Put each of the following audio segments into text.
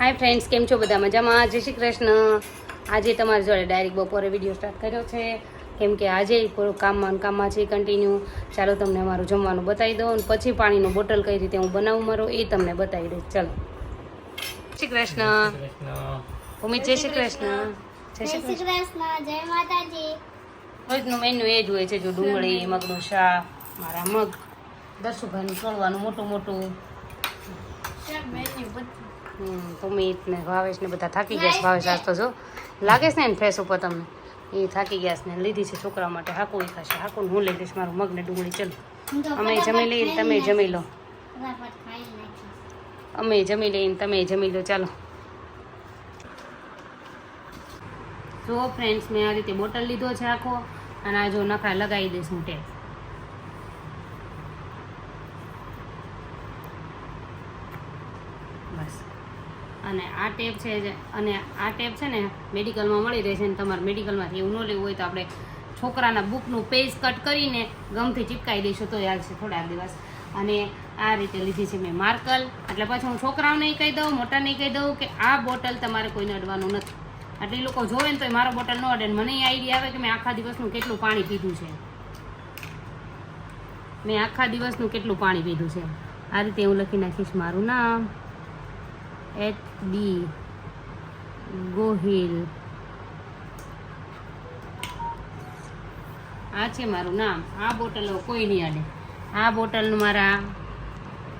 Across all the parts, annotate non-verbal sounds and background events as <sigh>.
Hi friends કેમ છો બધા મજામાં? જય શ્રી કૃષ્ણ. આજે તમારી જોડે ડાયરેક્ટ બપોરે વીડિયો સ્ટાર્ટ કર્યો છે. કેમ કે આજે પૂરું કામમાં કામમાં છે કન્ટિન્યુ ચાલો તમને અમારું જમવાનું બતાવી દઉં અને પછી પાણીનું બોટલ કઈ રીતે હું બનાવું મારું એ તમને બતાવી દઈશ ચાલો. જય શ્રી કૃષ્ણ. ભૂમિત જય શ્રી કૃષ્ણ. જય શ્રી કૃષ્ણ. જય માતાજી. રોજનું મેન્યુ એ જ હોય છે જો ડુંગળી મગનું શાક મારા મગ દર્શુભાઈનું તળવાનું મોટું મોટું. પુમિત ને ભાવેશ ને બધા થાકી ગયા છે. ભાવેશ આજ તો જો લાગે છે ને ફેસ ઉપર તમને? એ થાકી ગયા છે ને લીધી છે છોકરા માટે. હાકું એ ખાશે. હાકું હું લઈ લઈશ મારું મગ ને ડુંગળી. ચલો. અમે જમી લઈએ તમે જમી લો. અમે જમી લઈએ તમે જમી લો. ચાલો. જો ફ્રેન્ડ્સ મેં આ રીતે બોટલ લીધો છે આખો. અને આ જો નખરા લગાવી દઈશ હું ટેપ બસ અને આ ટેપ છે અને આ ટેપ છે ને મેડિકલમાં મળી રહેશે ને તમારે મેડિકલમાંથી એવું ન લેવું હોય તો આપણે છોકરાના બુકનું પેજ કટ કરીને ગમથી ચીપકાવી દઈશું. તો છે થોડાક દિવસ. અને આ રીતે લીધી છે મેં માર્કલ. એટલે પછી હું છોકરાઓને કહી દઉં, મોટાને કહી દઉં કે આ બોટલ તમારે કોઈને અડવાનું નથી. એટલે એ લોકો જોવે ને તો મારો બોટલ ન અડે મને આઈડિયા આવે કે મેં આખા દિવસનું કેટલું પાણી પીધું છે. મેં આખા દિવસનું કેટલું પાણી પીધું છે. આ રીતે હું લખી નાખીશ મારું નામ. એચ ડી ગોહિલ આ છે મારું નામ. આ બોટલો કોઈ નહીં અડે આ બોટલ મારા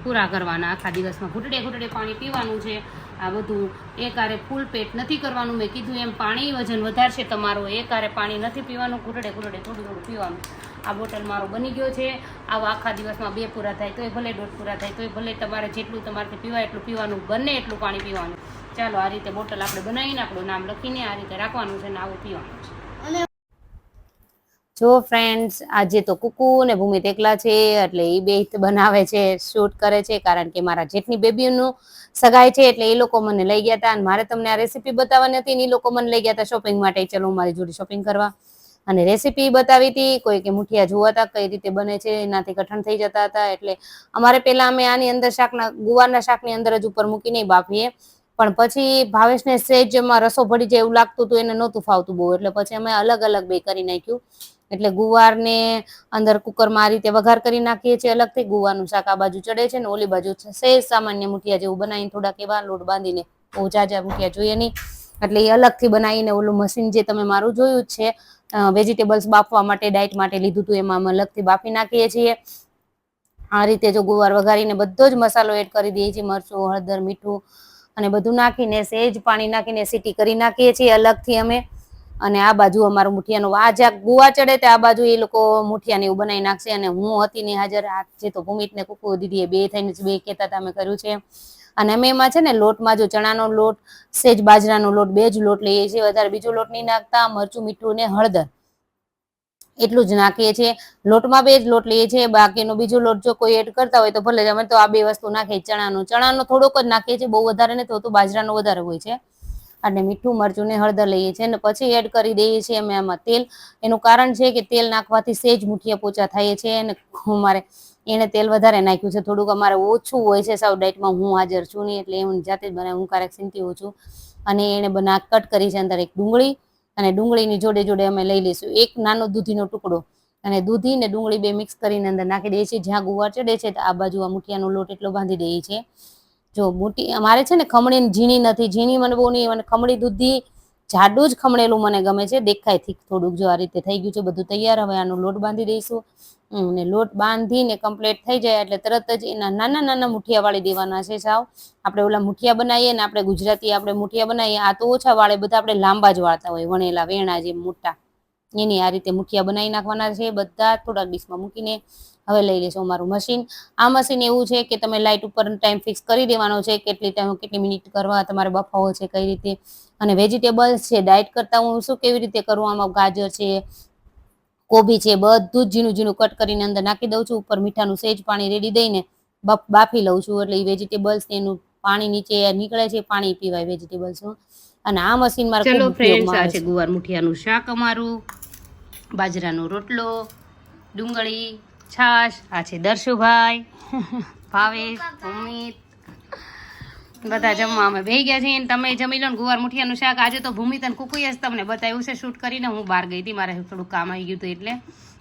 પૂરા કરવાના. આખા દિવસમાં ઘૂંટડે ઘૂંટડે પાણી પીવાનું છે. આ બધું એકારે ફૂલ પેટ નથી કરવાનું. મેં કીધું એમ પાણી વજન વધારશે તમારું. એકારે પાણી નથી પીવાનું. ઘૂંટડે ઘૂંટડે થોડું થોડું પીવાનું. આ બોટલ મારો બની ગયો છે. આવા આખા દિવસમાં બે પૂરા થાય તોય ભલે દોઢ પૂરા થાય તોય ભલે તમારે જેટલું તમારે પીવાય એટલું પીવાનું, બને એટલું પાણી પીવાનું. ચાલો આ રીતે બોટલ આપણે બનાવીને આપણું નામ લખીને આ રીતે રાખવાનું છે ને આવું પીવાનું છે. જો ફ્રેન્ડ્સ આજે તો કુકુ ને ભૂમિત એકલા છે એટલે એ બે બનાવે છે શૂટ કરે છે, કારણ કે મારા જેટની બેબીઓનું સગાઈ છે એટલે એ લોકો મને લઈ ગયા હતા અને મારે તમને આ રેસીપી બતાવવાની હતી ને એ લોકો મને લઈ ગયા હતા શોપિંગ માટે. ચલો મારી જોડે શોપિંગ કરવા અને રેસીપી બતાવી હતી, કોઈ કે મુઠિયા જોવા હતા, કઈ રીતે બને છે, એનાથી કઠણ થઈ જતા હતા, એટલે અમારે પહેલા અમે આની અંદર શાકના, ગુવારના શાકની અંદર જ ઉપર મૂકીને બાફીએ. પણ પછી ભાવેશને સેજમાં રસો ભળી જાય એવું લાગતું હતું, એને નહોતું ફાવતું બહુ, એટલે પછી અમે અલગ અલગ બે કરી નાખ્યું. એટલે ગુવારને અંદર કુકરમાં આ રીતે વઘાર કરી નાખીએ છીએ અલગથી. ગુવારનું શાક આ બાજુ ચડે છે ને ઓલી બાજુ સહેજ સામાન્ય મુઠિયા જેવું બનાવીને થોડાક એવા લોટ બાંધીને બહુ જાજા મુઠિયા જોઈએ નહીં. એટલે એ અલગથી બનાવીને ઓલું મશીન જે તમે મારું જોયું જ છે વેજીટેબલ્સ બાફવા માટે ડાયટ માટે લીધું હતું એમાં અમે અલગથી બાફી નાખીએ છીએ. આ રીતે જો ગુવાર વઘારીને બધો જ મસાલો એડ કરી દઈએ છીએ, મરચું, હળદર, મીઠું અને બધું નાખીને સહેજ પાણી નાખીને સીટી કરી નાખીએ છીએ અલગથી અમે. અને આ બાજુ અમારું મુઠિયાનું આ જ્યાં ગુવા ચડે તે આ બાજુ એ લોકો મુઠિયાને એવું બનાવી નાખશે. અને હું હતી ને હાજર, આ જે તો ભૂમિત ને કુકુ દીદીએ બે થઈને બે કહેતા હતા, અમે કર્યું છે. અને અમે એમાં છે ને લોટમાં જો ચણાનો લોટ, સેજ બાજરાનો લોટ, બે જ લોટ લઈએ છીએ. વધારે બીજો લોટ નહીં નાખતા. મરચું, મીઠું ને હળદર. એટલું જ નાખીએ છીએ. લોટમાં બે જ લોટ લઈએ છીએ. બાકીનો બીજો લોટ જો કોઈ એડ કરતા હોય તો ભલે અમે તો આ બે વસ્તુ નાખીએ ચણાનો ચણાનો થોડોક જ નાખીએ છીએ. બહુ વધારે નથી હોતું બાજરાનો વધારે હોય છે. અને મીઠું, મરચું ને હળદર લઈએ છીએ. અને પછી એડ કરી દઈએ છીએ અમે આમાં તેલ. એનું કારણ છે કે તેલ નાખવાથી સેજ મુઠિયા પોચા થાય છે. અને અમારે એને તેલ વધારે નાખ્યું છે. થોડુંક અમારે ઓછું હોય છે સાવ ડાયટમાં. હું હાજર છું નહીં એટલે હું જાતે જ બનાવું. હું ક્યારેક સિંધી હોઉં છું અને એને બના કટ કરી છે અંદર એક ડુંગળી. અને ડુંગળીની જોડે જોડે અમે લઈ લઈશું. એક નાનો દૂધીનો ટુકડો. અને દૂધી ને ડુંગળી બે મિક્સ કરીને અંદર નાખી દઈએ છીએ. જ્યાં ગુવાર ચડે છે આ બાજુ આ મુઠિયાનો લોટ એટલો બાંધી દઈએ છીએ. જો મોટી અમારે છે ને ખમણી ઝીણી નથી. ઝીણી મને બહુ નહીં. મને ખમણી દૂધી જાડું જ ખમણેલું મને ગમે છે. દેખાય થીક થોડુંક જો આ રીતે થઈ ગયું છે. બધું તૈયાર. હવે આનો લોટ બાંધી દઈશું. અને લોટ બાંધીને કમ્પ્લીટ થઈ જાય એટલે તરત જ એના નાના નાના મુઠિયા વાળી દેવાના છે સાવ. આપણે ઓલા મુઠિયા બનાવીએ ને આપણે ગુજરાતી આપણે મુઠિયા બનાવીએ. આ તો ઓછા વાળે બધા આપણે લાંબા જ વાળતા હોય. વણેલા, વેણા જે મોટા. એની આ રીતે મુઠિયા બનાવી નાખવાના છે. બધા થોડાક ડીશમાં મૂકીને હવે લઈ લેશો અમારું મશીન. આ મશીન એવું છે કે તમે લાઇટ ઉપર ટાઈમ ફિક્સ કરી દેવાનો છે કેટલી ટાઈમ કેટલી મિનિટ કરવા તમારે બફાવો છે કઈ રીતે. અને વેજીટેબલ્સ છે ડાયટ કરતાં હું શું કેવી રીતે કરું? આમાં ગાજર છે કોબી છે બધું જ ઝીણું ઝીણું કટ કરીને અંદર નાખી દઉં છું. ઉપર મીઠાનું સેજ પાણી રેડી દઈને બફ બાફી લઉં છું. એટલે એ વેજીટેબલ્સ એનું પાણી નીચે નીકળે છે પાણી પીવાય વેજીટેબલ્સનું અને આ મશીન મારે ચલો ફ્રેન્ડ્સ આ છે. ગુવાર મુઠિયાનું શાક અમારું. બાજરાનો રોટલો ડુંગળી છાશ. આ છે દર્શુભાઈ. ભાવેશ અમિત બધા જમવા અમે બેહી ગયા છીએ. તમે જમી લો ને ગુવાર મુઠિયાનું શાક. આજે તો ભૂમિ અને કુકુએ જ તમને બતાવ્યું છે. શૂટ કરીને હું બહાર ગઈ હતી. મારે થોડું કામ આવી ગયું હતું એટલે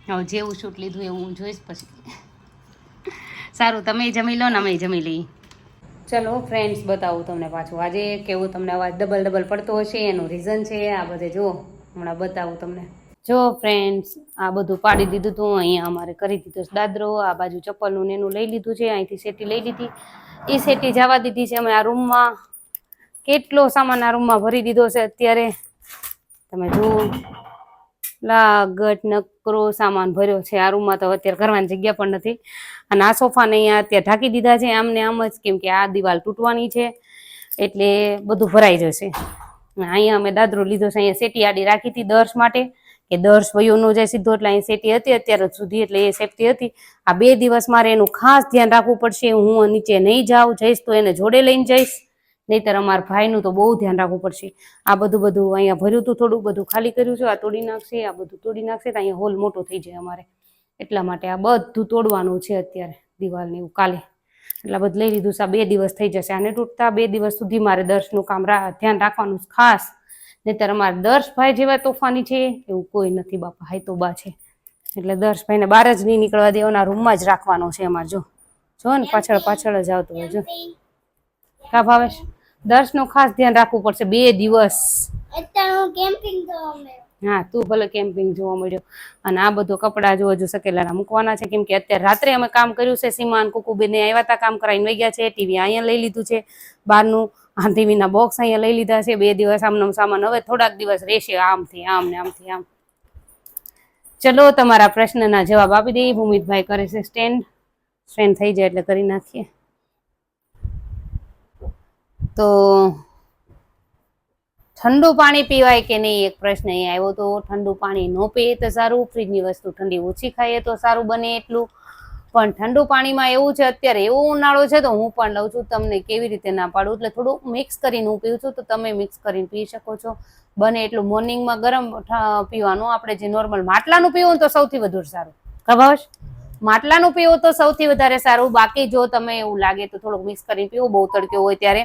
હવે જેવું શૂટ લીધું એવું હું જોઈશ પછી. સારું, તમે જમી લો ને અમે જમી લઈએ. ચલો ફ્રેન્ડ્સ બતાવું તમને પાછું. આજે કેવું તમને અવાજ ડબલ ડબલ પડતો હશે. એનું રીઝન છે. આ બધે જો હમણાં બતાવું તમને. જો ફ્રેન્ડ્સ આ બધું પાડી દીધું હતું અહીંયા અમારે કરી દીધો દાદરો, આ બાજુ ચપ્પલનું ને એનું લઈ લીધું છે, અહીંથી સેટી લઈ લીધી. એ સેટી જવા દીધી છે અમે આ રૂમમાં. કેટલો સામાન આ રૂમમાં ભરી દીધો છે અત્યારે? તમે જુઓ. લાગટ નકરો સામાન ભર્યો છે. આ રૂમમાં તો અત્યારે કરવાની જગ્યા પણ નથી. અને આ સોફાને અહીંયા અત્યારે ઢાંકી દીધા છે. આમને આમ જ કેમ કે આ દિવાલ તૂટવાની છે. એટલે બધું ભરાઈ જશે. અહીંયા અમે દાદરો લીધો છે. અહીંયા સેટી આડી રાખી હતી દર્શ માટે. કે દર્શ વયોનો જે સીધો એટલે અહીં સેટી હતી, અત્યારે સુધી એટલે એ સેફટી હતી. આ બે દિવસ મારે એનું ખાસ ધ્યાન રાખવું પડશે. હું નીચે નહીં જાઉં, જઈશ તો એને જોડે લઈને જઈશ. નહીતર અમારા ભાઈનું તો બહુ ધ્યાન રાખવું પડશે. આ બધું બધું અહીંયા ભર્યું હતું થોડું બધું ખાલી કર્યું છે, આ તોડી નાખશે, આ બધું તોડી નાખશે, તો અહીંયા હોલ મોટો થઈ જાય અમારે. એટલા માટે આ બધું તોડવાનું છે અત્યારે દિવાલને એવું કાલે. એટલા બધું લઈ લીધું છે, આ બે દિવસ થઈ જશે. આને તૂટતા બે દિવસ સુધી મારે દર્શનું કામ ધ્યાન રાખવાનું ખાસ. નહીતર અમારે દર્શભાઈ જેવા તોફાની છે એવું કોઈ નથી બાપા હાઈ તો બા છે. એટલે દર્શભાઈને બહાર જ નહીં નીકળવા દેવાના રૂમમાં જ રાખવાનો છે અમારે જો. જો ને પાછળ પાછળ જ આવતો હોય જો. કા ભાવેશ દર્શનું ખાસ ધ્યાન રાખવું પડશે બે દિવસ. હું તું ભલે કેમ્પિંગ જોવા મળ્યો. અને આ બધું કપડાં જો હજુ સકેલાના મૂકવાના છે કેમ કે અત્યારે રાત્રે અમે કામ કર્યું છે સીમાન કુકુબેન આવ્યા હતા કામ કરાવીને વહી ગયા છે ટીવી અહીંયા લઈ લીધું છે બહારનું આ ટીવીના બોક્સ અહીંયા લઈ લીધા છે. બે દિવસ આમનો સામાન હવે થોડાક દિવસ રહેશે. આમથી આમ ને આમથી, આમ. ચલો, તમારા પ્રશ્નના જવાબ આપી દઈએ. ભૂમિતભાઈ કરે છે સ્ટેન્ડ સ્ટેન્ડ થઈ જાય એટલે કરી નાખીએ. તો ઠંડુ પાણી પીવાય કે નહીં, એક પ્રશ્ન અહીં આવ્યો તો. ઠંડુ પાણી ન પીએ તો સારું. ફ્રીજની વસ્તુ ઠંડી ઓછી ખાઈએ તો સારું બને એટલું. પણ ઠંડુ પાણીમાં એવું છે, અત્યારે એવો ઉનાળો છે, તો હું પણ લઉં છું. તમને કેવી રીતે ના પાડું? એટલે થોડું મિક્સ કરીને હું પીવું છું, તો તમે મિક્સ કરીને પી શકો છો. બને એટલું મોર્નિંગમાં ગરમ પીવાનું. આપણે જે નોર્મલ માટલાનું પીવું તો સૌથી વધુ સારું. ખબર માટલાનું પીવો તો સૌથી વધારે સારું. બાકી જો તમે એવું લાગે તો થોડુંક મિક્સ કરીને પીવો. બહુ તડક્યો હોય ત્યારે.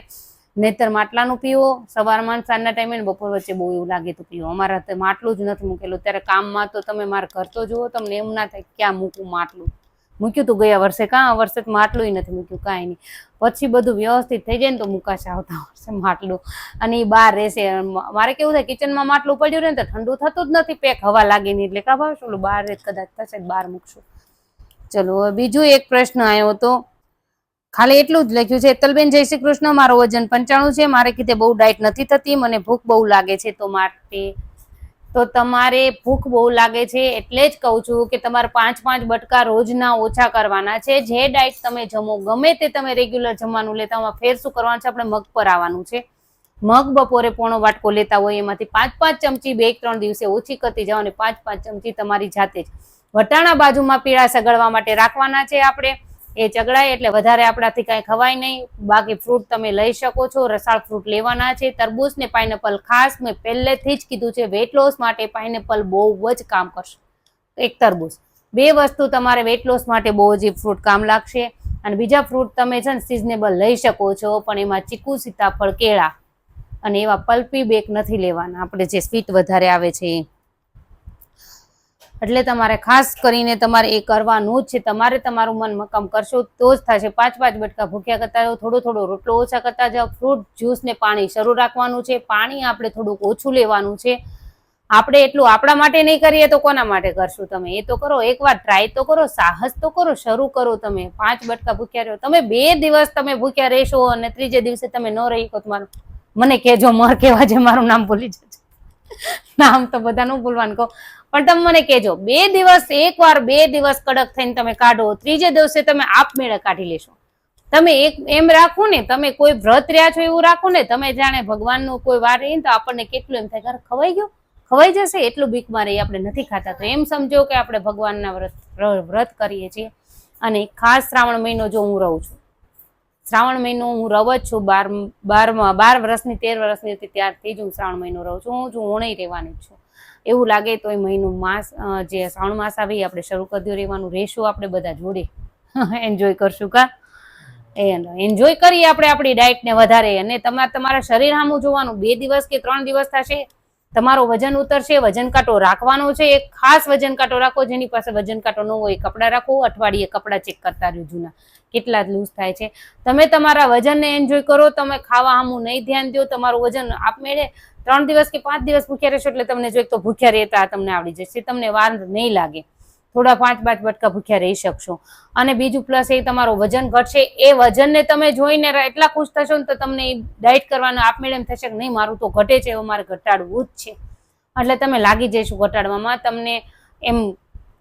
નહીતર માટલાનું પીવો. સવારમાં સાંજના ટાઈમે બપોર વચ્ચે બહુ એવું લાગે તો પીવો. અમારા હાથે માટલું જ નથી મૂકેલું. ત્યારે કામમાં તો તમે મારા ઘર તો જુઓ, તમને એમ ના થાય ક્યાં મૂકું માટલું. મૂક્યું તું ગયા વર્ષે. કાં આ વર્ષે માટલું નથી મૂક્યું, કાંઈ નહીં. પછી બધું વ્યવસ્થિત થઈ જાય ને તો મુકાશે આવતા વર્ષે માટલું. અને એ બહાર રહેશે. મારે કેવું થાય, કિચનમાં માટલું પડ્યું રહે ને તો ઠંડુ થતું જ નથી, પેક હવા લાગી નહીં એટલે કા ભાવ બહાર રહે કદાચ થશે બહાર મૂકશું. ચલો, હવે બીજું એક પ્રશ્ન આવ્યો હતો. ખાલી એટલું જ લખ્યું છે તલબેન જય શ્રી કૃષ્ણ. મારો વજન પંચાણું છે. મારે કીધે બહુ ડાયટ નથી થતી. મને ભૂખ બહુ લાગે છે, તો માટે તો તમારે ભૂખ બહુ લાગે છે એટલે જ કહું છું કે તમારે પાંચ પાંચ બટકા રોજના ઓછા કરવાના છે. જે ડાયટ તમે જમો, ગમે તે તમે રેગ્યુલર જમવાનું લેતા હોય ફેર શું કરવાનું છે, આપણે મગ પર આવવાનું છે. મગ બપોરે પોણો વાટકો લેતા હોય, એમાંથી પાંચ પાંચ ચમચી બે ત્રણ દિવસે ઓછી કરતી જાઓ અને પાંચ પાંચ ચમચી તમારી જાતે જ. વટાણા બાજુમાં પીળા સગળવા માટે રાખવાના છે આપણે. એ ચગડાય એટલે વધારે આપણાથી કાંઈ ખવાય નહીં. બાકી ફ્રૂટ તમે લઈ શકો છો. રસાળ ફ્રૂટ લેવાના છે. તરબૂચ ને પાઇનેપલ ખાસ મેં પહેલેથી જ કીધું છે વેટ લોસ માટે પાઇનેપલ બહુ જ કામ કરશે. એક તરબૂચ. બે વસ્તુ તમારે વેટ લોસ માટે બહુ જ ફ્રૂટ કામ લાગશે. અને બીજા ફ્રૂટ તમે છે ને સિઝનેબલ લઈ શકો છો, પણ એમાં ચીકુ, સીતાફળ, કેળા અને એવા પલ્પી બેક નથી લેવાના. આપણે જે સ્વીટ વધારે આવે છે એ. એટલે તમારે ખાસ કરીને તમારે એ કરવાનું જ છે. તમારે તમારું મન મક્કમ કરશો તો જ થશે. પાંચ પાંચ બટકા ભૂખ્યા કરતા જાઓ થોડો થોડો રોટલો ઓછા કરતા જાઓ, ફ્રૂટ જ્યુસ ને પાણી શરૂ રાખવાનું છે. પાણી આપણે થોડુંક ઓછું લેવાનું છે. આપણે એટલું આપણા માટે નહીં કરીએ તો કોના માટે કરશું તમે? એ તો કરો, એકવાર ટ્રાય તો કરો, સાહસ તો કરો, શરૂ કરો તમે. પાંચ બટકા ભૂખ્યા રહ્યો તમે બે દિવસ તમે ભૂખ્યા રહેશો અને ત્રીજે દિવસે તમે ન રહી શકો તમારું મને કહેજો, મર કહેવા જે મારું નામ ભૂલી જજો. નામ તો બધાનું ભૂલવાનું કહો. પણ તમે મને કહેજો, બે દિવસ, એકવાર બે દિવસ કડક થઈને તમે કાઢો, ત્રીજે દિવસે તમે આપમેળે કાઢી લેશો. તમે એક એમ રાખો ને, તમે કોઈ વ્રત રહ્યા છો એવું રાખો ને, તમે જાણે ભગવાનનું કોઈ વાર રહીને તો આપણને કેટલું એમ થાય ખવાઈ ગયો? ખવાઈ જશે, એટલું બીક મારે આપણે નથી ખાતા. તો એમ સમજો કે આપણે ભગવાનના વ્રત વ્રત કરીએ છીએ. અને ખાસ શ્રાવણ મહિનો જો હું રહું છું. શ્રાવણ મહિનો હું રહું જ છું, બાર, બારમાં, બાર વર્ષની, તેર વર્ષની હતી, ત્યારથી જ હું શ્રાવણ મહિનો રહું છું. હું છું ઓણે રહેવાની છું. એવું લાગે તો એ મહિનું માસ જે શ્રાવણ માસ આવી આપણે શરૂ કરી રહેવાનું રહેશું આપણે બધા જોડે. <laughs> એન્જોય કરશું કા? એન્જોય કરીએ આપણે આપણી ડાયટને વધારે. અને તમારે તમારા શરીર સામું જોવાનું, બે દિવસ કે ત્રણ દિવસ થશે, તમારો વજન ઉતરશે, વજન કાંટો રાખવાનો છે, એક ખાસ વજન કાંટો રાખો, જેની પાસે વજન કાંટો ન હોય કપડાં રાખો, અઠવાડિયે કપડાં ચેક કરતા રહ્યું જૂના. કેટલા લૂઝ થાય છે. તમે તમારા વજનને એન્જોય કરો, તમે ખાવા સામું નહીં ધ્યાન દો તમારું વજન આપમેળે ત્રણ દિવસ કે પાંચ દિવસ ભૂખ્યા રહેશો એટલે તમને જો એક તો ભૂખ્યા રહેતા તમને આવડી જશે. તમને વાર નહીં લાગે. થોડા પાંચ પાંચ બટકા ભૂખ્યા રહી શકશો. અને બીજું પ્લસ એ તમારું વજન ઘટશે. એ વજનને તમે જોઈને એટલા ખુશ થશો ને તો તમને ડાયટ કરવાનો આપમેળે એમ થશે કે નહીં, મારું તો ઘટે છે એવું મારે ઘટાડવું જ છે. એટલે તમે લાગી જઈશું ઘટાડવામાં. તમને એમ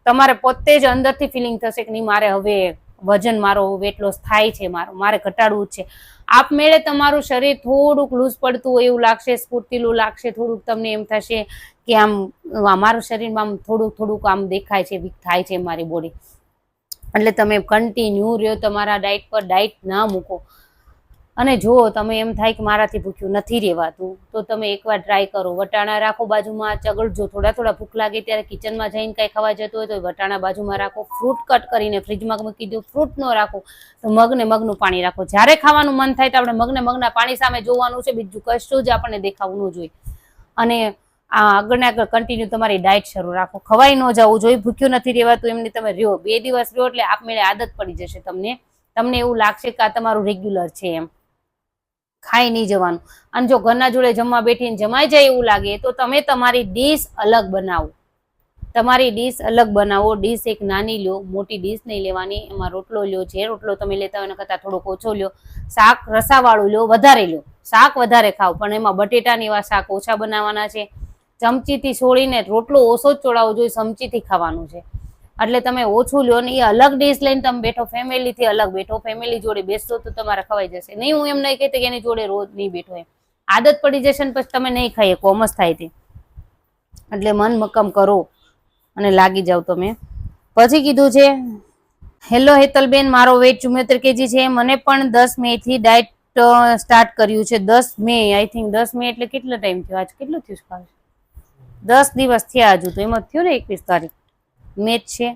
તમારે પોતે જ અંદરથી ફિલિંગ થશે કે નહીં, મારે હવે વજન મારો વેટ લોસ થાય છે મારો, મારે ઘટાડવું છે. આપમેળે તમારું શરીર થોડુંક લૂઝ પડતું હોય એવું લાગશે, સ્ફૂર્તિલું લાગશે, થોડુંક તમને એમ થશે કે આમ મારું શરીરમાં આમ થોડુંક થોડુંક આમ દેખાય છે વીક થાય છે મારી બોડી એટલે તમે કન્ટિન્યુ રહ્યો તમારા ડાયટ પર ડાયટ ના મૂકો. અને જો તમે એમ થાય કે મારાથી ભૂખ્યું નથી રહેવાતું, તો તમે એકવાર ટ્રાય કરો. વટાણા રાખો બાજુમાં ચગડજો થોડા થોડા ભૂખ લાગે ત્યારે કિચનમાં જઈને કાંઈ ખાવા જતું હોય તો વટાણા બાજુમાં રાખો. ફ્રૂટ કટ કરીને ફ્રીજમાં મૂકી દો. ફ્રૂટ ન રાખો, તો મગને મગનું પાણી રાખો. જ્યારે ખાવાનું મન થાય તો આપણે મગને મગના પાણી સામે જોવાનું છે. બીજું કશું જ આપણને દેખાવું ન જોઈએ. અને આ આગળને આગળ કન્ટિન્યુ તમારી ડાયટ શરૂ રાખો. ખવાઈ ન જવું જોઈએ. ભૂખ્યું નથી રહેવાતું એમને તમે રહ્યો. બે દિવસ રહ્યો એટલે આપમેળે આદત પડી જશે તમને. તમને એવું લાગશે કે આ તમારું રેગ્યુલર છે એમ. ખાઈ નહીં જવાનું. અને જો ઘરના જોડે જમવા બેઠીને જમાઈ જાય એવું લાગે, તો તમે તમારી ડીશ અલગ બનાવો. તમારી ડીશ અલગ બનાવો. ડીશ એક નાની લો મોટી ડીશ નહીં લેવાની. એમાં રોટલો લ્યો, જે રોટલો તમે લેતા હોય એના કરતાં થોડોક ઓછો લ્યો. શાક રસાવાળું લ્યો, વધારે લ્યો. શાક વધારે ખાઓ, પણ એમાં બટેટાની એવા શાક ઓછા બનાવવાના છે. ચમચીથી છોડીને રોટલો ઓછો જ ચોડાવવો જોઈએ, ચમચીથી ખાવાનું છે. એટલે તમે ઓછું લ્યો ને એ અલગ ડીશ લઈને તમે બેઠો ફેમિલીથી અલગ બેઠો, ફેમિલી જોડે બેસશો તો તમારે ખવાઈ જશે. નહીં, હું એમ નહીં કહેતી કે એની જોડે રોજ નહીં બેઠો એમ. આદત પડી જશે ને પછી તમે નહીં ખાઈએ કોમસ થાય તે. એટલે મન મક્કમ કરો અને લાગી જાવ તમે. પછી કીધું છે, હેલો હેતલબેન, મારો વેટ ચુમ્યોતેર કેજી છે. મને પણ દસ મે થી ડાયટ સ્ટાર્ટ કર્યું છે. દસ મે આઈ થિંક દસ મે એટલે કેટલો ટાઈમ થયો? આજ કેટલું થયું? દસ દિવસ થયા હજુ તો. એમાં થયું ને એકવીસ તારીખ? મેચ છે.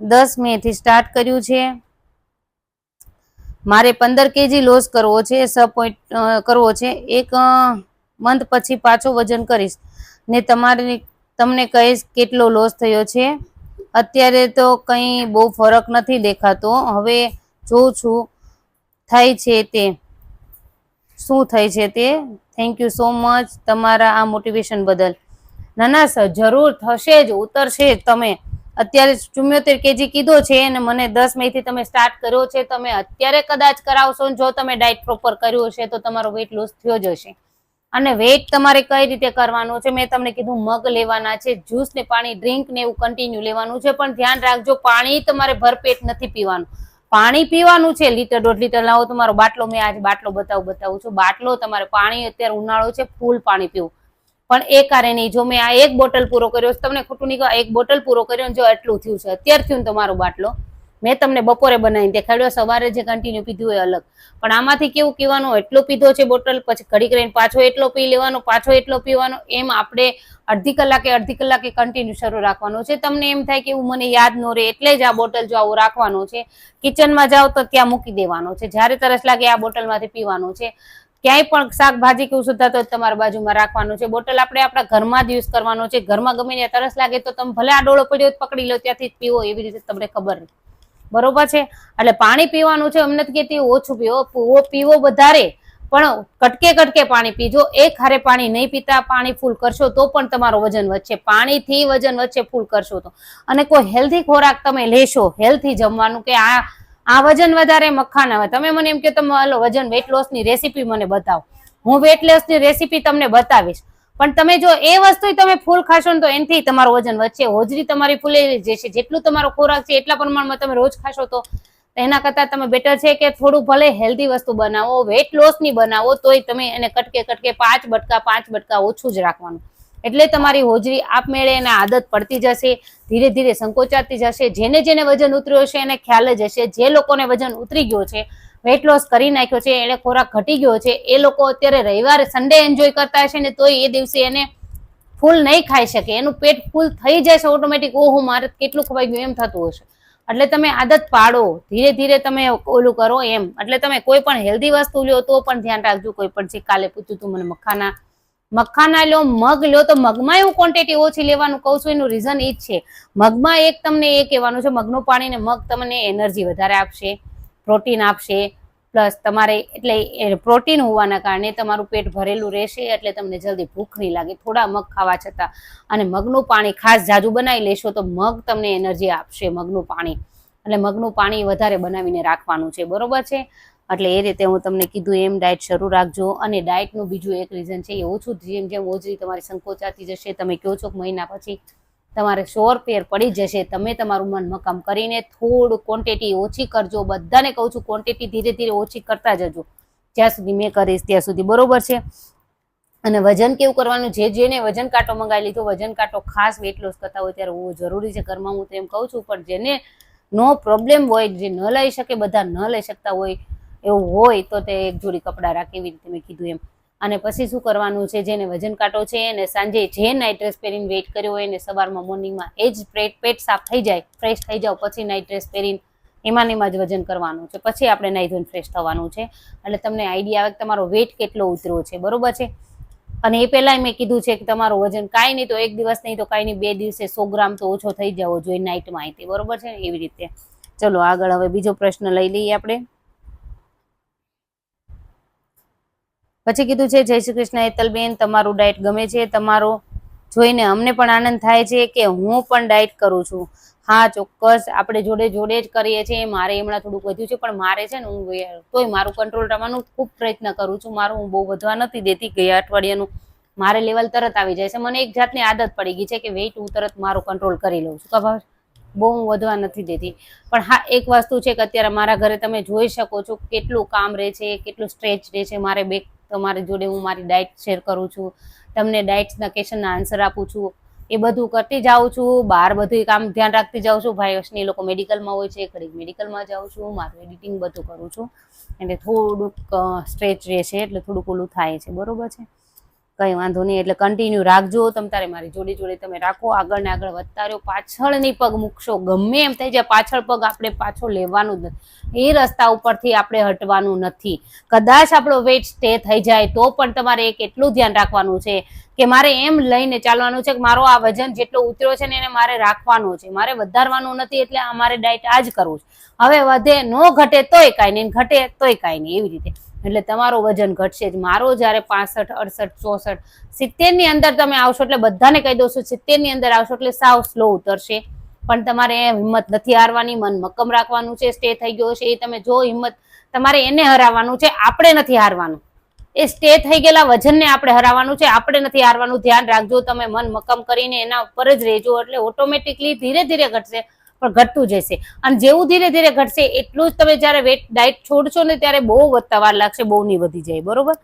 દસ મે થી સ્ટાર્ટ કર્યું છે. મારે પંદર કેજી લોસ કરવો છે સ પોઈન્ટ કરવો છે. એક મંથ પછી પાછો વજન કરીશ. ને તમારે, તમને કહીશ કેટલો લોસ થયો છે. અત્યારે તો કંઈ બહુ ફરક નથી દેખાતો. હવે જોઉં છું થાય છે તે. શું થાય છે તે? થેન્ક યુ સો મચ તમારા આ મોટિવેશન બદલ. ના ના, સર, જરૂર થશે જ, ઉતરશે જ તમે. અત્યારે ચુમ્યોતેર કેજી કીધો છે અને મને દસ મે થી તમે સ્ટાર્ટ કર્યો છે, તમે અત્યારે કદાચ કરાવશો જો તમે ડાયટ પ્રોપર કર્યું હશે તો તમારો વેટ લોસ થયો જ હશે. અને વેટ તમારે કઈ રીતે કરવાનું છે? મેં તમને કીધું મગ લેવાના છે જ્યુસ ને પાણી ડ્રિંક ને એવું કન્ટિન્યુ લેવાનું છે, પણ ધ્યાન રાખજો, પાણી તમારે ભરપેટ નથી પીવાનું. પાણી પીવાનું છે, લીટર, દોઢ લીટર લાવો, તમારો બાટલો મેં આજે બાટલો બતાવું બતાવું છું. બાટલો તમારે પાણી અત્યારે ઉનાળો છે, ફૂલ પાણી પીવું. પણ એ કારણે જો મેં આ એક બોટલ પૂરો કર્યો તમને ખોટું નહીં એક બોટલ પૂરો કર્યો જો એટલું થયું છે. અત્યાર થયું તમારો બાટલો. મેં તમને બપોરે બનાવીને દેખાડ્યો, સવારે જે કન્ટિન્યુ પીધું હોય અલગ. પણ આમાંથી કેવું પીવાનું એટલો પીધો છે બોટલ, પછી ઘડી કરીને પાછો એટલો પી લેવાનો, પાછો એટલો પીવાનો, એમ આપણે અડધી કલાકે અડધી કલાકે કન્ટિન્યુ શરૂ રાખવાનું છે. તમને એમ થાય કે એવું મને યાદ ન રહે, એટલે જ આ બોટલ જો આવું રાખવાનું છે. કિચનમાં જાઓ તો ત્યાં મૂકી દેવાનો છે. જ્યારે તરસ લાગે આ બોટલમાંથી પીવાનું છે. ક્યાંય પણ શાકભાજી કે સુધા તો તમારા બાજુમાં રાખવાનું છે. બોટલ આપણે આપણા ઘરમાં જ યુઝ કરવાનો છે. ઘરમાં ગમે ત્યાં તરસ લાગે તો તમે ભલે આ ડોળો પડ્યો પકડી લો, ત્યાંથી પીવો. એવી રીતે તમને ખબર નહીં. બરોબર છે? એટલે પાણી પીવાનું છે, અમને કહેતી ઓછું પીવો. પીવો પીવો વધારે. પણ કટકે કટકે પાણી પીજો. એક હારે પાણી નહીં પીતા, પાણી ફૂલ કરશો તો પણ તમારું વજન વધશે. પાણીથી વજન વધશે, ફૂલ કરશો તો. અને કોઈ હેલ્ધી ખોરાક તમે લેશો હેલ્થી જમવાનું કે આ આ વજન વધારે મખાના હોય તમે મને એમ કે તમે હાલો, વજન વેટ લોસની રેસીપી મને બતાવો. હું વેટ લોસની રેસીપી તમને બતાવીશ. પણ તમે જો એ વસ્તુ તમે ફૂલ ખાશો ને તો એનાથી તમારું વજન વધશે. હોજરી તમારી ફૂલેલી જશે જેટલું તમારો ખોરાક છે, એટલા પ્રમાણમાં તમે રોજ ખાશો તો. એના કરતાં તમે બેટર છે કે થોડું ભલે હેલ્ધી વસ્તુ બનાવો વેટ લોસની બનાવો, તોય તમે એને કટકે કટકે પાંચ બટકા પાંચ બટકા ઓછું જ રાખવાનું. એટલે તમારી હોજરી આપમેળે એને આદત પડતી જશે, ધીરે ધીરે સંકોચાતી જશે, જેને જેને વજન ઉતર્યો છે એને ખ્યાલ જ હશે, જે લોકોને વજન ઉતરી ગયો છે વેટ લોસ કરી નાખ્યો છે, એને ખોરાક ઘટી ગયો છે, એ લોકો અત્યારે રવિવારે સન્ડે એન્જોય કરતા હશે ને તોય એ દિવસે એને ફૂલ નહીં ખાઈ શકે, એનું પેટ ફૂલ થઈ જશે ઓટોમેટિક ઓહો, મારે કેટલું ખવાઈ ગયું એમ થતું હશે. એટલે તમે આદત પાડો, ધીરે ધીરે તમે ઓલું કરો એમ. એટલે તમે કોઈ પણ હેલ્ધી વસ્તુ લ્યો તો પણ ધ્યાન રાખજો, કોઈ પણ છે કાલે પૂછ્યું તું મને મખાના મખાના લો, મગ લો, તો મગમાં એવું ક્વોન્ટિટી ઓછી લેવાનું કહું છું, એનું રીઝન એ જ છે. મગમાં એક તમને એ કહેવાનું છે, મગનું પાણી ને મગ તમને એનર્જી વધારે આપશે પ્રોટીન આપશે પ્લસ તમારે એટલે પ્રોટીન હોવાના કારણે તમારું પેટ ભરેલું રહેશે, એટલે તમને જલ્દી ભૂખ નહીં લાગે. થોડા મગ ખાવા છતાં અને મગનું પાણી ખાસ જાજુ બનાવી લેશો, તો મગ તમને એનર્જી આપશે, મગનું પાણી. એટલે મગનું પાણી વધારે બનાવીને રાખવાનું છે. બરોબર છે? એટલે એ રીતે હું તમને કીધું એમ ડાયટ શરૂ રાખજો. અને ડાયટનું બીજું એક રીઝન છે, એ ઓછું જેમ જેમ ઓજરી તમારી સંકોચાતી જશે, તમે કહો છો મહિના પછી તમારે સોર પેર પડી જશે, તમે તમારું મન મકામ કરીને થોડું ક્વોન્ટિટી ઓછી કરજો. બધાને કહું છું ક્વોન્ટિટી ધીરે ધીરે ઓછી કરતા જજો. જ્યાં સુધી મેં કરીશ, ત્યાં સુધી બરોબર છે. અને વજન કેવું કરવાનું? જે જેને વજન કાંટો મંગાવી લીધો, વજન કાંટો ખાસ વેટ લોસ કરતા હોય ત્યારે હોવો જરૂરી છે. ઘરમાં હું તેમ કહું છું, પણ જેને નો પ્રોબ્લેમ હોય, જે ન લઈ શકે, બધા ન લઈ શકતા હોય એવું હોય તો તે એક જોડી કપડાં રાખે એવી રીતે મેં કીધું એમ. અને પછી શું કરવાનું છે, જેને વજન કાંટો છે એને સાંજે જે નાઇટ ડ્રેસ પહેરીને વેઇટ કર્યો હોય એને સવારમાં મોર્નિંગમાં એ જ પેટ પેટ સાફ થઈ જાય ફ્રેશ થઈ જાવ પછી નાઇટ ડ્રેસ પહેરીને એમાં એમાં જ વજન કરવાનું છે. પછી આપણે નાઈ ધોઈને ફ્રેશ થવાનું છે. એટલે તમને આઈડિયા આવે કે તમારો વેટ કેટલો ઉતર્યો છે, બરોબર છે? અને એ પહેલાં મેં કીધું છે કે તમારું વજન કાંઈ નહીં તો એક દિવસ નહીં તો કાંઈ નહીં, બે દિવસે સો ગ્રામ તો ઓછો થઈ જવો જોઈએ નાઇટમાં અહીંથી બરોબર છે? એવી રીતે. ચલો આગળ હવે બીજો પ્રશ્ન લઈ લઈએ આપણે. પછી કીધું છે, જય શ્રી કૃષ્ણ હેતલબેન, તમારું ડાયટ ગમે છે. તમારો જોઈને અમને પણ આનંદ થાય છે કે હું પણ ડાયટ કરું છું. હા, ચોક્કસ, આપણે જોડે જોડે જ કરીએ છીએ. મારે હમણાં થોડુંક વધ્યું છે, પણ મારે છે ને હું તોય મારું કંટ્રોલ રહેવાનું ખૂબ પ્રયત્ન કરું છું. મારું હું બહુ વધવા નથી દેતી ગયા અઠવાડિયાનું. મારે લેવલ તરત આવી જાય છે. મને એક જાતની આદત પડી ગઈ છે કે વેઇટ હું તરત મારું કંટ્રોલ કરી લઉં છું. ખબર બહુ હું વધવા નથી દેતી. પણ હા, એક વસ્તુ છે કે અત્યારે મારા ઘરે તમે જોઈ શકો છો કેટલું કામ રહે છે, કેટલું સ્ટ્રેચ રહે છે. મારે બે તમારી જોડે હું મારી ડાયટ શેર કરું છું, તમને ડાયટ્સના ક્વેશ્ચનના આન્સર આપું છું, એ બધું કરતી જાઉં છું, બહાર બધું કામ ધ્યાન રાખતી જાઉં છું, ભાઈ અશ્ની લોકો મેડિકલમાં હોય છે, ઘડીક મેડિકલમાં જાઉં છું, મારું એડિટિંગ બધું કરું છું, એટલે થોડુંક સ્ટ્રેચ રહે છે એટલે થોડુંક ઓલું થાય છે, બરોબર છે? કંઈ વાંધો નહીં, એટલે કન્ટિન્યુ રાખજો. તમ તારે મારી જોડે જોડે તમે રાખો આગળ ને આગળ વધતા રહ્યો પાછળની પગ મૂકશો. ગમે એમ થઈ જાય, પાછળ પગ આપણે પાછો લેવાનું જ નથી. એ રસ્તા ઉપરથી આપણે હટવાનું નથી. કદાચ આપણો વેટ સ્ટે થઈ જાય, તો પણ તમારે એક એટલું ધ્યાન રાખવાનું છે કે મારે એમ લઈને ચાલવાનું છે કે મારો આ વજન જેટલો ઉતર્યો છે ને એને મારે રાખવાનો છે. મારે વધારવાનું નથી, એટલે આ મારે ડાયટ આ જ કરવું છે. હવે વધે, નો ઘટે તોય કાંઈ નહીં, ઘટે તોય કાંઈ નહીં, એવી રીતે. એટલે તમારો વજન ઘટશે જ. મારો જ્યારે પાસઠ, અડસઠ, ચોસઠ, સિત્તેરની અંદર તમે આવશો એટલે બધાને કહી દઉં છું, સિત્તેરની અંદર આવશો એટલે સાવ સ્લો ઉતરશે. પણ તમારે હિંમત નથી હારવાની, મન મક્કમ રાખવાનું છે સ્ટે થઈ ગયો છે, એ તમે જો હિંમત તમારે એને હરાવવાનું છે, આપણે નથી હારવાનું. એ સ્ટે થઈ ગયેલા વજનને આપણે હરાવવાનું છે, આપણે નથી હારવાનું. ધ્યાન રાખજો, તમે મન મક્કમ કરીને એના ઉપર જ રહેજો, એટલે ઓટોમેટિકલી ધીરે ધીરે ઘટશે. પણ ઘટતું જશે. અને જેવું ધીરે ધીરે ઘટશે એટલું જ તમે જ્યારે વેટ ડાયટ છોડશો ને ત્યારે બહુ વધતા વાર લાગશે, બહુ નહીં વધી જાય, બરોબર?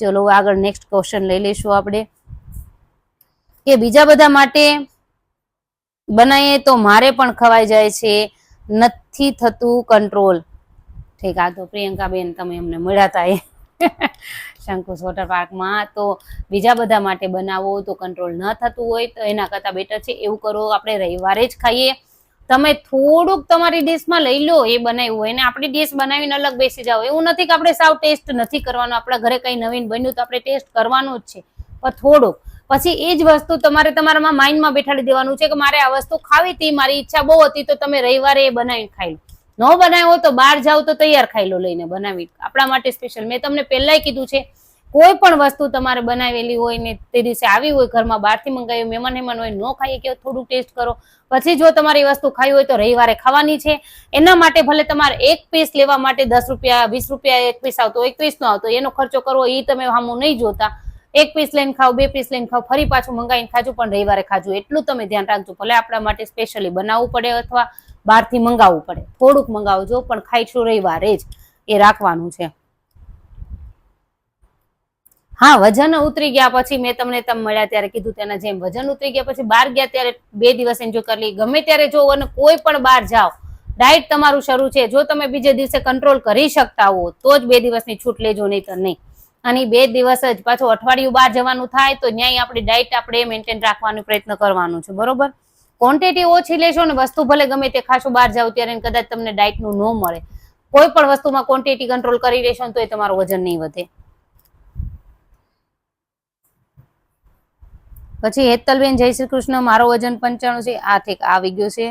ચલો, આગળ નેક્સ્ટ ક્વેશ્ચન લઈ લઈશું આપણે. કે બીજા બધા માટે બનાવીએ તો મારે પણ ખવાઈ જાય છે, નથી થતું કંટ્રોલ ઠીક, આ તો પ્રિયંકાબેન તમે અમને મળ્યા હતા એ. શંકુશ વોટર પાર્કમાં. તો બીજા બધા માટે બનાવો તો કંટ્રોલ ન થતું હોય તો એના કરતાં બેટર છે. એવું કરો, આપણે રવિવારે જ ખાઈએ. તમે થોડુંક તમારી ડિશમાં લઈ લો, એ બનાવ્યું હોય. અને આપણી ડિશ બનાવીને અલગ બેસી જાઓ. એવું નથી કે આપણે સાવ ટેસ્ટ નથી કરવાનો. આપણા ઘરે કંઈ નવીન બન્યું તો આપણે ટેસ્ટ કરવાનું જ છે. પણ થોડુંક. પછી એ જ વસ્તુ તમારે તમારામાં માઇન્ડમાં બેઠાડી દેવાનું છે કે મારે આ વસ્તુ ખાવી હતી, મારી ઈચ્છા બહુ હતી, તો તમે રવિવારે એ બનાવીને ખાઈ લો. ન બનાવ્યો તો બહાર જાઓ તો તૈયાર ખાઈ લો લઈને બનાવી. આપણા માટે સ્પેશિયલ મેં તમને પહેલાંય કીધું છે કોઈ પણ વસ્તુ તમારે બનાવેલી હોય ને તે દિવસે આવી હોય, ઘરમાં બહારથી મંગાવી મહેમાન હેમાન હોય, ન ખાઈએ કે થોડું ટેસ્ટ કરો. પછી જો તમારી વસ્તુ ખાવી હોય તો રવિવારે ખાવાની છે. એના માટે ભલે તમારે એક પીસ લેવા માટે દસ રૂપિયા, વીસ રૂપિયા એક પીસ આવતો એક પીસ નો આવતો એનો ખર્ચો કરવો એ તમે સામું નહીં જોતા. એક પીસ લઈને ખાવ, બે પીસ લઈને ખાવ, ફરી પાછું મંગાવીને ખાજો, પણ રવિવારે ખાજો. એટલું તમે ધ્યાન રાખજો. ભલે આપણા માટે સ્પેશિયલી બનાવવું પડે અથવા બહારથી મંગાવવું પડે. થોડુંક મંગાવજો, પણ ખાઈશું રવિવારે જ. એ રાખવાનું છે. હા, વજન ઉતરી ગયા પછી મેં તમને તમે મળ્યા ત્યારે કીધું તેના જેમ વજન ઉતરી ગયા પછી બહાર ગયા ત્યારે બે દિવસ એન્જોય કરી ગમે ત્યારે જો અને કોઈ પણ બહાર જાઓ ડાયટ તમારું શરૂ છે. જો તમે બીજે દિવસે કંટ્રોલ કરી શકતા હો, તો જ બે દિવસની છૂટ લેજો નહીં તો નહીં. અને બે દિવસ જ પાછું અઠવાડિયું બહાર જવાનું થાય, તો ન્યાય આપણી ડાયટ આપણે મેન્ટેન રાખવાનો પ્રયત્ન કરવાનો છે. બરોબર? ક્વોન્ટિટી ઓછી લેશો ને વસ્તુ ભલે ગમે તે ખાશો, બહાર જાવ ત્યારે કદાચ તમને ડાયટનું ન મળે. કોઈ પણ વસ્તુમાં ક્વોન્ટિટી કંટ્રોલ કરી લેશો ને તો એ તમારું વજન નહીં વધે. પછી હેતલબેન જય શ્રી કૃષ્ણ, મારો વજન પંચાણું છે. આ ઠીક આવી ગયો છે.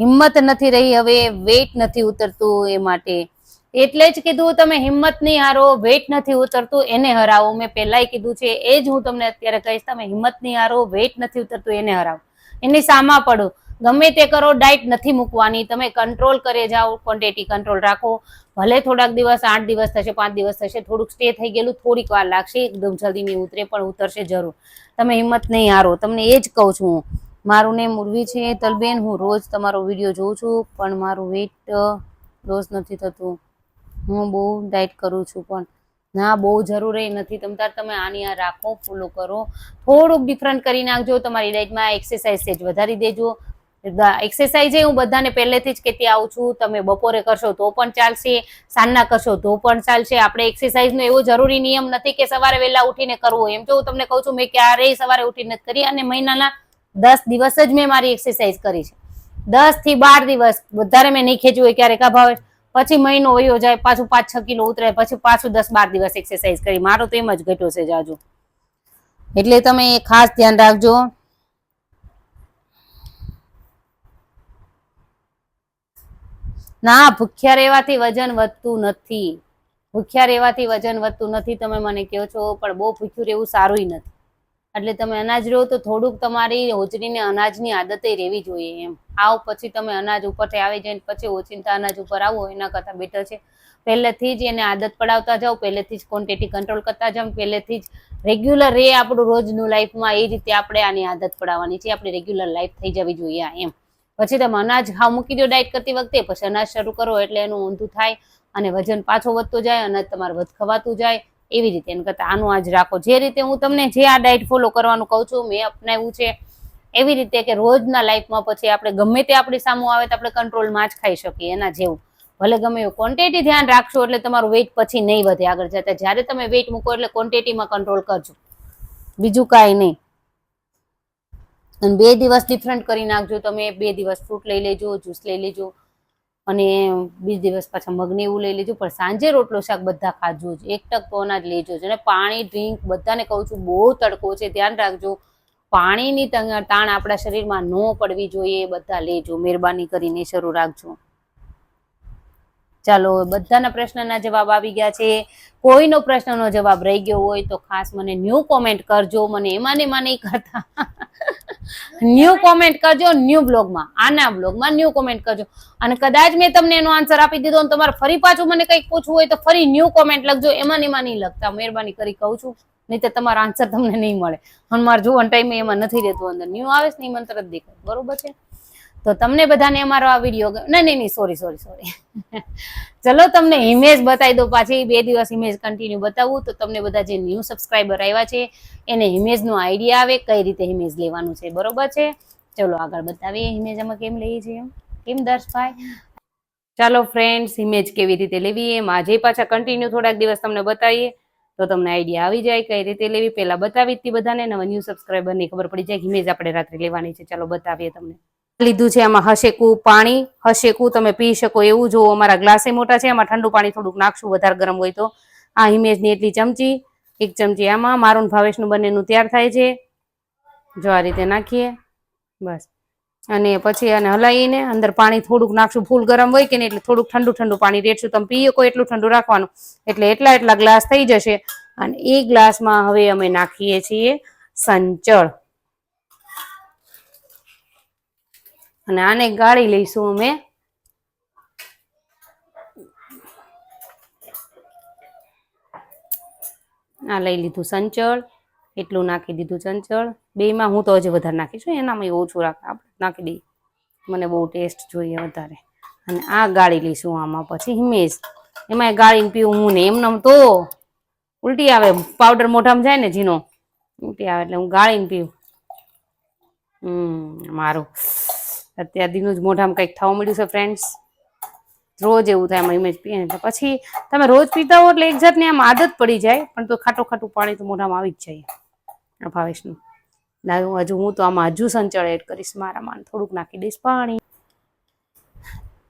હિંમત નથી રહી હવે, વેટ નથી ઉતરતું એ માટે. એટલે જ કીધું તમે હિંમત નહીં હારો, વેટ નથી ઉતરતું, એને હરાવો. મેં પહેલાય કીધું છે, એ જ હું તમને અત્યારે કહીશ, તમે હિંમત નહીં હારો, વેટ નથી ઉતરતું, એને હરાવો. એની સામા પડો. ગમે તે કરો, ડાયટ નથી મૂકવાની. તમે કંટ્રોલ કરે જાઓ ક્વોન્ટિટી કંટ્રોલ રાખો. ભલે થોડાક દિવસ, આઠ દિવસ થશે, પાંચ દિવસ થશે, થોડુંક સ્ટે થઈ ગયેલું, થોડીક વાર લાગશે. એકદમ જલ્દી નહીં ઉતરે, પણ ઉતરશે જરૂર. તમે હિંમત નહીં હારો. તમને એ જ કહું છું મારું ને મુરવી છે, તલબેન. હું રોજ તમારો વીડિયો જોઉં છું, પણ મારું વેટ લોસ નથી થતું. હું બહુ ડાયટ કરું છું, પણ ના, બહુ જરૂરી નથી. તમ, તાર, તમે આની આ રાખો ફોલો કરો. થોડુંક ડિફરન્ટ કરી નાખજો. તમારી ડાયટમાં એક્સરસાઇઝ સેજ વધારી દેજો. એક્સરસાઇઝ હું બધાને પહેલેથી જ કહેતી આવું છું, તમે બપોરે કરશો તો પણ ચાલશે, સાંજના કરશો તો પણ ચાલશે. આપણે એક્સરસાઇઝનો એવો જરૂરી નિયમ નથી કે સવારે વહેલા ઉઠીને કરવો. એમ તો હું તમને કહું છું, મેં ક્યારેય સવારે ઉઠીને કરી અને મહિનાના દસ દિવસ જ મેં મારી એક્સરસાઇઝ કરી છે. દસથી બાર દિવસ વધારે મેં નહીં ખેંચ્યું હોય ક્યારેક અભાવે. પછી મહિનો વયો જાય, પાછું પાંચ છ કિલો ઉતરે પછી પાછું દસ બાર દિવસ એક્સરસાઇઝ કરી. મારો તો એમ જ ઘટ્યો છે જાજુ. એટલે તમે ખાસ ધ્યાન રાખજો. ના, ભૂખ્યા રહેવાથી વજન વધતું નથી. ભૂખ્યા રહેવાથી વજન વધતું નથી, તમે મને કહો છો, પણ બહુ ભૂખ્યું રહેવું સારું નથી. એટલે તમે અનાજ રહો તો થોડુંક તમારી હોજરીને અનાજની આદતે રહેવી જોઈએ એમ. આવ પછી તમે અનાજ ઉપરથી આવી જાય પછી ઓચિંતા અનાજ ઉપર આવો, એના કરતાં બેટર છે. પહેલેથી જ એને આદત પડાવતા જાઓ, પહેલેથી જ ક્વોન્ટિટી કંટ્રોલ કરતા જાઓ, પહેલેથી જ રેગ્યુલર રે આપણું રોજનું લાઈફમાં એ રીતે આપણે આની આદત પડાવવાની છે. આપણી રેગ્યુલર લાઈફ થઈ જવી જોઈએ એમ. પછી તમે અનાજ ખાવ મૂકી દો ડાયટ કરતી વખતે, પછી અનાજ શરૂ કરો એટલે એનું ઊંધું થાય અને વજન પાછો વધતો જાય, અનાજ તમારે વધ ખવાતું જાય, એવી રીતે. એને કરતાં આનું આજ રાખો. જે રીતે હું તમને જે આ ડાયટ ફોલો કરવાનું કહું છું, મેં અપનાવ્યું છે, એવી રીતે કે રોજના લાઈફમાં પછી આપણે ગમે તે આપણી સામું આવે તો આપણે કંટ્રોલમાં જ ખાઈ શકીએ, એના જેવું. ભલે ગમે એવું ક્વોન્ટિટી ધ્યાન રાખશો એટલે તમારું વેઇટ પછી નહીં વધે આગળ જતા. જ્યારે તમે વેઇટ મૂકો એટલે ક્વોન્ટિટીમાં કંટ્રોલ કરજો. બીજું કાંઈ નહીં. અને બે દિવસ ડિફરન્ટ કરી નાખજો. તમે બે દિવસ ફ્રૂટ લઈ લેજો જ્યુસ લઈ લેજો અને બીજ દિવસ પાછા મગને એવું લઈ લેજો. પણ સાંજે રોટલો શાક બધા ખાજો જ. એક ટક તો અનાજ લેજો અને પાણી ડ્રિંક બધાને કહું છું, બહુ તડકો છે. ધ્યાન રાખજો. પાણીની તાણ આપણા શરીરમાં ન પડવી જોઈએ. બધા લેજો. મહેરબાની કરીને શરૂ રાખજો. ચાલો, બધાના પ્રશ્નના જવાબ આવી ગયા છે. કોઈનો પ્રશ્નનો જવાબ રહી ગયો હોય તો ખાસ મને ન્યૂ કોમેન્ટ કરજો. મને એમાં ને એમાં નહીં કરતા. ન્યૂ કોમેન્ટ કરજો, ન્યૂ બ્લોગમાં, આના બ્લોગમાં ન્યૂ કોમેન્ટ કરજો. અને કદાચ મેં તમને એનો આન્સર આપી દીધો અને તમારે ફરી પાછું મને કંઈક પૂછવું હોય તો ફરી ન્યૂ કોમેન્ટ લખજો. એમાં એમાં નહીં લખતા. મહેરબાની કરી કહું છું. નહીં તો તમારો આન્સર તમને નહીં મળે. અને મારે જોવાનો ટાઈમે એમાં નથી રહેતું અંદર. ન્યૂ આવે છે ને એ મને તરત દેખાય. બરોબર છે? તો તમને બધાને અમારો આ વીડિયો ના, નહીં નહીં સોરી સોરી સોરી ચલો, તમને ઇમેજ બતાવી દો પાછી. બે દિવસ ઇમેજ કન્ટિન્યુ બતાવું. તો તમને બધા જે ન્યૂ સબસ્ક્રાઈબર આવ્યા છે, એને ઇમેજનો આઈડિયા આવે કઈ રીતે ઇમેજ લેવાનું છે. બરોબર છે? ચલો, આગળ બતાવીએ ઇમેજ અમે કેમ લઈએ છીએ કેમ દર્શભાઈ ચાલો ફ્રેન્ડ્સ ઇમેજ કેવી રીતે લેવી એમ? આજે પાછા કન્ટિન્યુ થોડાક દિવસ તમને બતાવીએ. તો તમને આઈડિયા આવી જાય કઈ રીતે લેવી. પહેલા બતાવી હતી બધાને. નવા ન્યૂ સબસ્ક્રાઈબરની ખબર પડી જાય ઇમેજ આપણે રાત્રે લેવાની છે. ચાલો, બતાવીએ તમને. લીધું છે, આમાં હશેકું પાણી, હશેકું તમે પી શકો એવું જો અમારા ગ્લાસે મોટા છે એમાં ઠંડુ પાણી થોડુંક નાખશું, વધારે ગરમ હોય તો. આ હિમેજની એટલી ચમચી, એક ચમચી આમાં મારું ભાવેશનું બંનેનું તૈયાર થાય છે. જો આ રીતે નાખીએ, બસ. અને પછી આને હલાવીને અંદર પાણી થોડુંક નાખશું, ફૂલ ગરમ હોય કે નહીં, એટલે થોડુંક ઠંડુ ઠંડુ પાણી રેડશું. તમે પીએ કોઈ એટલું ઠંડુ રાખવાનું. એટલે એટલા એટલા ગ્લાસ થઈ જશે. અને એ ગ્લાસમાં હવે અમે નાખીએ છીએ સંચળ. અને આને ગાળી લઈશું અમે. આ લઈ લીધું સંચળ, એટલું નાખી દીધું ચંચળ બેમાં હું તો હજી વધારે નાખીશું એનામાં ઓછું રાખ. આપણે નાખી દઈએ. મને બહુ ટેસ્ટ જોઈએ વધારે. અને આ ગાળી લઈશું આમાં પછી હિમેશ. એમાં ગાળીને પીવું હું ને એમને તો ઉલટી આવે. પાવડર મોઢામાં જાય ને ઝીનો ઉલટી આવે એટલે હું ગાળીને પીવું. હમ, મારું. અત્યાર દીનું જ મોઢામાં કંઈક થવા મળ્યું છે ફ્રેન્ડ્સ રોજ એવું થાય એમાં ઇમેજ પીએ એટલે પછી તમે રોજ પીતા હો એટલે એક જાતની આમ આદત પડી જાય પણ તો ખાટું ખાટું પાણી તો મોઢામાં આવી જ જાય. ભાવેશનું. ના હજુ હું તો આમાં હજુ સંચળ એડ કરીશ મારામાં થોડુંક નાખી દઈશ પાણી.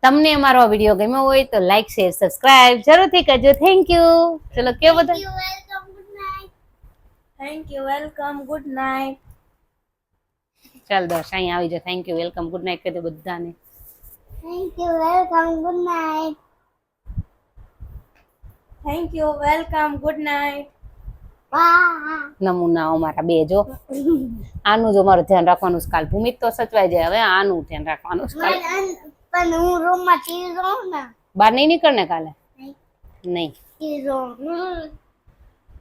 તમને અમારો વીડિયો ગમ્યો હોય તો લાઈક શેર સબસ્ક્રાઇબ જરૂરથી કરજો. થેન્ક યુ ચલો કેવો બધા thank you welcome good night ચાલ દર્શ અહીંયા આવી જાઓ thank you welcome good night કહી દે બધાને. Thank you welcome good night thank you welcome good night નમૂનાઓ મારા બે જો. આનું જો મારું ધ્યાન રાખવાનું છે. કાલ. ભૂમિત તો સચવાઈ જાય. હવે આનું ધ્યાન રાખવાનું છે. કાલ. પણ હું રૂમમાં રહું ને. બહાર નહીં નીકળને કાલે? નહીં. ટીવી જોઉં